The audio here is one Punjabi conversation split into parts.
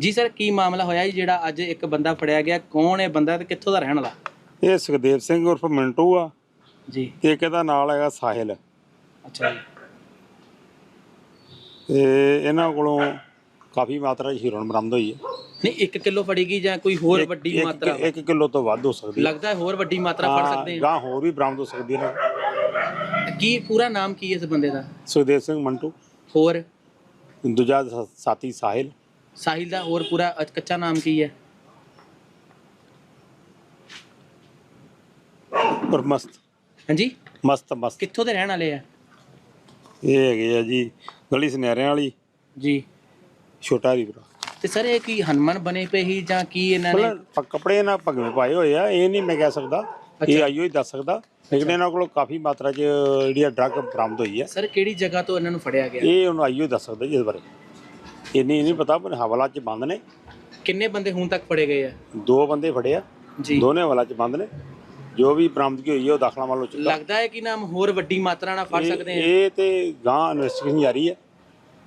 ਜੀ ਸਰ ਕੀ ਮਾਮਲਾ ਹੋਇਆ ਜੀ ਜਿਹੜਾ ਅੱਜ ਇੱਕ ਬੰਦਾ ਫੜਿਆ ਗਿਆ? ਕੌਣ ਹੈ ਬੰਦਾ ਤੇ ਕਿੱਥੋਂ ਦਾ ਰਹਿਣ ਵਾਲਾ? ਇਹ ਸੁਖਦੇਵ ਸਿੰਘ ਉਰਫ ਮਿੰਟੂ ਆ। ਜੀ। ਤੇ ਇੱਕ ਇਹਦਾ ਨਾਲ ਹੈਗਾ ਸਾਹਿਲ। ਅੱਛਾ ਜੀ। ਤੇ ਇਹਨਾਂ ਕੋਲੋਂ ਕਾਫੀ ਮਾਤਰਾ 'ਚ ਹੀਰੋਇਨ ਬਰਾਮਦ ਹੋਈ ਹੈ। ਨਹੀਂ 1 ਕਿਲੋ ਫੜੀ ਗਈ ਜਾਂ ਕੋਈ ਹੋਰ ਵੱਡੀ ਮਾਤਰਾ? ਇੱਕ ਕਿਲੋ ਤੋਂ ਵੱਧ ਹੋ ਸਕਦੀ ਹੈ। ਲੱਗਦਾ ਹੈ ਹੋਰ ਵੱਡੀ ਮਾਤਰਾ ਫੜ ਸਕਦੇ ਗਾਂ ਹੋਰ ਵੀ ਬਰਾਮਦ ਹੋ ਸਕਦੀ ਹੈ ਹਾਂ। ਕੀ ਪੂਰਾ ਨਾਮ ਕੀ ਹੈ ਇਸ ਬੰਦੇ ਦਾ? ਸੁਖਦੇਵ ਸਿੰਘ ਮੰਟੂ। ਹੋਰ? ਦੂਜਾ ਸਾ- ਸਾਥੀ ਸਾਹਿਲ। ਸਾਹਿਲ ਦਾ ਹੋਰ ਪੂਰਾ ਕੱਚਾ ਨਾਮ ਕੀ ਹੈ? ਮਸਤ। ਹਾਂਜੀ? ਮਸਤ ਮਸਤ। ਕਿੱਥੋਂ ਦੇ ਰਹਿਣ ਵਾਲੇ ਆ? ਇਹ ਹੈਗੇ ਆ ਜੀ ਗਲੀ ਸੁਨਿਆਰਿਆਂ ਵਾਲੀ। ਜੀ। ਛੋਟਾ ਰੀਵਰਾ ਤੇ ਸਰ ਇਹ ਕੀ ਹਨੂੰਮਾਨ ਬਣੇ ਪਏ ਹੀ ਜਾਂ ਕੀ ਇਹਨਾਂ ਨੇ? ਮਤਲਬ ਕੱਪੜੇ ਨਾਲ ਭਗਵੇਂ ਪਾਏ ਹੋਏ ਆ ਇਹ ਨਹੀਂ ਮੈਂ ਕਹਿ ਸਕਦਾ। ਇਹ ਆਈਓ ਹੀ ਦੱਸ ਸਕਦਾ। ਲੇਕਿਨ ਇਹਨਾਂ ਕੋਲੋਂ ਕਾਫੀ ਮਾਤਰਾ 'ਚ ਜਿਹੜੀ ਡਰੱਗ ਬਰਾਮਦ ਹੋਈ ਹੈ ਸਰ ਕਿਹੜੀ ਜਗ੍ਹਾ ਤੋਂ ਇਹਨਾਂ ਨੂੰ ਫੜਿਆ ਗਿਆ? ਇਹ ਉਹਨੂੰ ਆਈਓ ਦੱਸ ਸਕਦਾ ਜੀ ਇਸ ਬਾਰੇ। ਇੰਨੀ ਨਹੀਂ ਪਤਾ ਪਰ ਹਵਾਲਾ 'ਚ ਬੰਦ ਨੇ। ਕਿੰਨੇ ਬੰਦੇ ਹੁਣ ਤੱਕ ਫੜੇ ਗਏ ਆ? ਦੋ ਬੰਦੇ ਫੜੇ ਆ। ਜੀ। ਦੋਨੇ ਹਵਾਲਾ 'ਚ ਬੰਦ ਨੇ। ਜੋ ਵੀ ਬਰਾਮਦਗੀ ਹੋਈ ਹੈ ਉਹ ਦਾਖਲਾ ਵੱਲੋਂ ਚੁੱਕਾ। ਲੱਗਦਾ ਹੈ ਕਿ ਨਾਮ ਹੋਰ ਵੱਡੀ ਮਾਤਰਾ ਨਾਲ ਫੜ ਸਕਦੇ ਆ? ਇਹ ਤੇ ਗਾਂ ਇਨਵੈਸਟੀਗੇਸ਼ਨ ਜਾਰੀ ਹੈ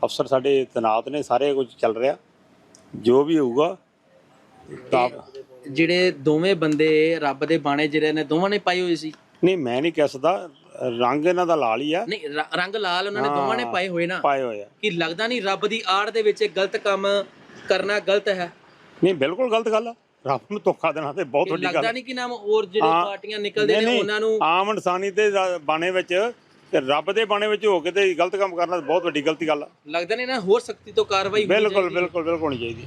ਅਫਸਰ ਸਾਡੇ ਤਨਾਤ ਨੇ ਸਾਰੇ ਕੁਝ ਚੱਲ ਰਿਹਾ। ਜੋ ਵੀ ਹੋਊਗਾ ਤਾਂ ਜਿਹੜੇ ਦੋਵੇਂ ਬੰਦੇ ਰੱਬ ਦੇ ਬਾਣੇ ਜਿਹੜੇ ਨੇ ਦੋਵਾਂ ਨੇ ਪਾਏ ਹੋਏ ਸੀ? ਨਹੀਂ ਮੈਂ ਨਹੀਂ ਕਹਿ ਸਕਦਾ। ਰੰਗ ਇਹਨਾਂ ਦਾ ਲਾਲ ਹੀ ਆ। ਨਹੀਂ ਰ- ਰੰਗ ਲਾਲ ਉਹਨਾਂ ਨੇ ਦੋਵਾਂ ਨੇ ਪਾਏ ਹੋਏ ਨਾ। ਪਾਏ ਹੋਏ ਆ। ਕਿ ਲੱਗਦਾ ਨਹੀਂ ਰੱਬ ਦੀ ਆੜ ਦੇ ਵਿੱਚ ਇਹ ਗਲਤ ਕੰਮ ਕਰਨਾ ਗਲਤ ਹੈ? ਨਹੀਂ ਬਿਲਕੁਲ ਗਲਤ ਗੱਲ ਆ। ਰੱਬ ਨੂੰ ਧੋਖਾ ਦੇਣਾ ਤੇ ਬਹੁਤ ਵੱਡੀ ਗੱਲ ਲੱਗਦਾ। ਨਹੀਂ ਕਿ ਨਾਮ ਹੋਰ ਜਿਹੜੇ ਹਾਂ। ਪਾਰਟੀਆਂ ਨਿਕਲਦੇ ਨਹੀਂ, ਨੇ ਨਹੀਂ, ਉਹਨਾਂ ਨੂੰ ਆਮ ਇਨਸਾਨੀ ਦੇ ਰਾ- ਬਾਣੇ ਵਿੱਚ ਤੇ ਰੱਬ ਦੇ ਬਾਣੇ ਵਿੱਚ ਹੋ ਕੇ ਤੇ ਗਲਤ ਕੰਮ ਕਰਨਾ ਬਹੁਤ ਵੱਡੀ ਗਲਤੀ ਗੱਲ ਆ। ਲੱਗਦਾ ਨਹੀਂ ਨਾ ਹੋਰ ਸਖਤੀ ਤੋਂ ਕਾਰਵਾਈ ਹੋਣੀ ਬਿਲਕੁਲ ਚਾਹੀਦੀ ਹੈ। ਬਿਲਕੁਲ ਬਿਲਕੁਲ ਹੋਣੀ ਚਾਹੀਦੀ